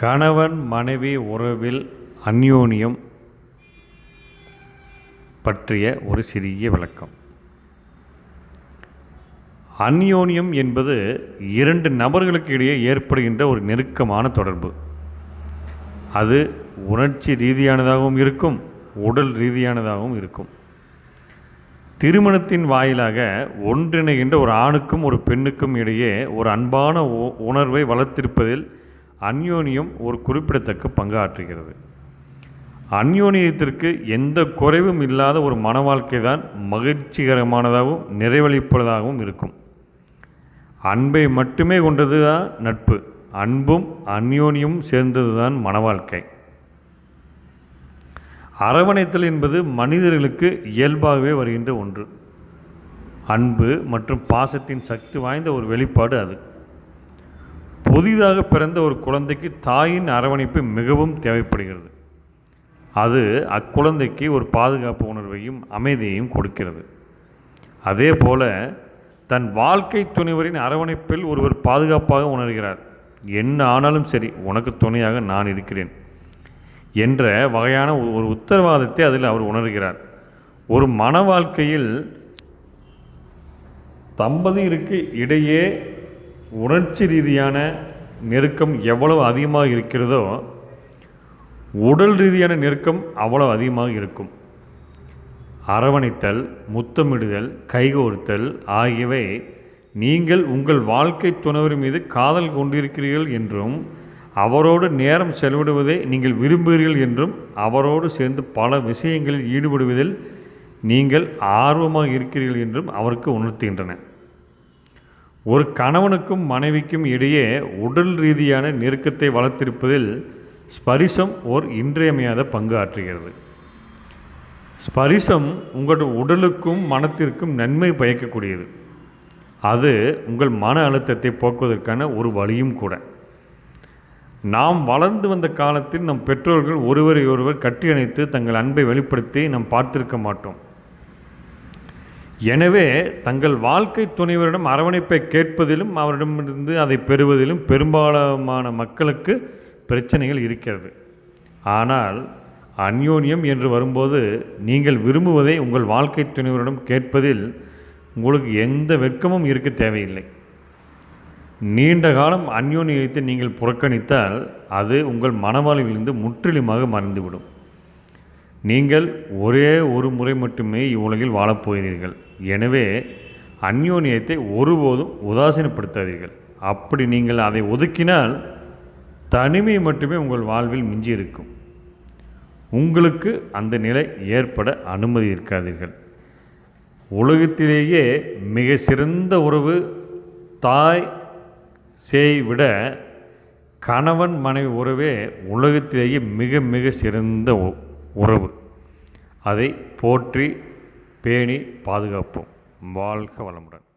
கணவன் மனைவி உறவில் அந்யோன்யம் பற்றிய ஒரு சிறிய விளக்கம். அந்யோன்யம் என்பது இரண்டு நபர்களுக்கு இடையே ஏற்படுகின்ற ஒரு நெருக்கமான தொடர்பு. அது உணர்ச்சி ரீதியானதாகவும் இருக்கும் உடல் ரீதியானதாகவும் இருக்கும். திருமணத்தின் வாயிலாக ஒன்றிணைகின்ற ஒரு ஆணுக்கும் ஒரு பெண்ணுக்கும் இடையே ஒரு அன்பான உ- உணர்வை வளர்த்திருப்பதில் அந்யோனியம் ஒரு குறிப்பிடத்தக்க பங்காற்றுகிறது. அந்யோனியத்திற்கு எந்த குறைவும் இல்லாத ஒரு மன வாழ்க்கை தான் மகிழ்ச்சிகரமானதாகவும் நிறைவளிப்பதாகவும் இருக்கும். அன்பை மட்டுமே கொண்டது தான் நட்பு. அன்பும் அந்யோனியமும் சேர்ந்தது தான் மன வாழ்க்கை அரவணைத்தல் என்பது மனிதர்களுக்கு இயல்பாகவே வருகின்ற ஒன்று. அன்பு மற்றும் பாசத்தின் சக்தி வாய்ந்த ஒரு வெளிப்பாடு அது. புதிதாக பிறந்த ஒரு குழந்தைக்கு தாயின் அரவணைப்பு மிகவும் தேவைப்படுகிறது. அது அக்குழந்தைக்கு ஒரு பாதுகாப்பு உணர்வையும் அமைதியையும் கொடுக்கிறது. அதே போல தன் வாழ்க்கை துணைவரின் அரவணைப்பில் ஒருவர் பாதுகாப்பாக உணர்கிறார். என்ன ஆனாலும் சரி உனக்கு துணையாக நான் இருக்கிறேன் என்ற வகையான ஒரு- ஒரு உத்தரவாதத்தை அதில் அவர் உணர்கிறார். ஒரு மன வாழ்க்கையில் தம்பதியருக்கு இடையே உணர்ச்சி ரீதியான நெருக்கம் எவ்வளவு அதிகமாக இருக்கிறதோ உடல் ரீதியான நெருக்கம் அவ்வளவு அதிகமாக இருக்கும். அரவணைத்தல் முத்தமிடுதல் கைகோர்த்தல் ஆகியவை நீங்கள் உங்கள் வாழ்க்கை துணவர் மீது காதல் கொண்டிருக்கிறீர்கள் என்றும் அவரோடு நேரம் செலவிடுவதை நீங்கள் விரும்புகிறீர்கள் என்றும் அவரோடு சேர்ந்து பல விஷயங்களில் ஈடுபடுவதில் நீங்கள் ஆர்வமாக இருக்கிறீர்கள் என்றும் அவருக்கு உணர்த்துகின்றன. ஒரு கணவனுக்கும் மனைவிக்கும் இடையே உடல் ரீதியான நெருக்கத்தை வளர்த்திருப்பதில் ஸ்பரிசம் ஓர் இன்றியமையாத பங்கு ஆற்றுகிறது. ஸ்பரிசம் உங்கள் உடலுக்கும் மனத்திற்கும் நன்மை பயக்கக்கூடியது. அது உங்கள் மன அழுத்தத்தை போக்குவதற்கான ஒரு வழியும் கூட. நாம் வளர்ந்து வந்த காலத்தில் நம் பெற்றோர்கள் ஒருவரை ஒருவர் கட்டியணைத்து தங்கள் அன்பை வெளிப்படுத்தி நாம் பார்த்திருக்க மாட்டோம். எனவே தங்கள் வாழ்க்கை துணைவரிடம் அரவணைப்பை கேட்பதிலும் அவரிடமிருந்து அதை பெறுவதிலும் பெரும்பாலான மக்களுக்கு பிரச்சனைகள் இருக்கிறது. ஆனால் அந்யோன்யம் என்று வரும்போது நீங்கள் விரும்புவதை உங்கள் வாழ்க்கை துணைவரிடம் கேட்பதில் உங்களுக்கு எந்த வெட்கமும் இருக்க தேவையில்லை. நீண்ட காலம் அந்யோன்யத்தை நீங்கள் புறக்கணித்தால் அது உங்கள் மனவாழ்விலிருந்து முற்றிலுமாக மறைந்துவிடும். நீங்கள் ஒரே ஒரு முறை மட்டுமே இவ்வுலகில் வாழப்போகிறீர்கள் எனவே அந்யோன்யத்தை ஒருபோதும் உதாசீனப்படுத்தாதீர்கள். அப்படி நீங்கள் அதை ஒதுக்கினால் தனிமை மட்டுமே உங்கள் வாழ்வில் மிஞ்சி இருக்கும் உங்களுக்கு அந்த நிலை ஏற்பட அனுமதி இருக்காதீர்கள். உலகத்திலேயே மிக சிறந்த உறவு தாய் சேய் விட கணவன் மனைவி உறவே உலகத்திலேயே மிக மிக சிறந்த உறவு. அதை போற்றி பேணி பாதுகாப்போம். வாழ்க வளமுடன்.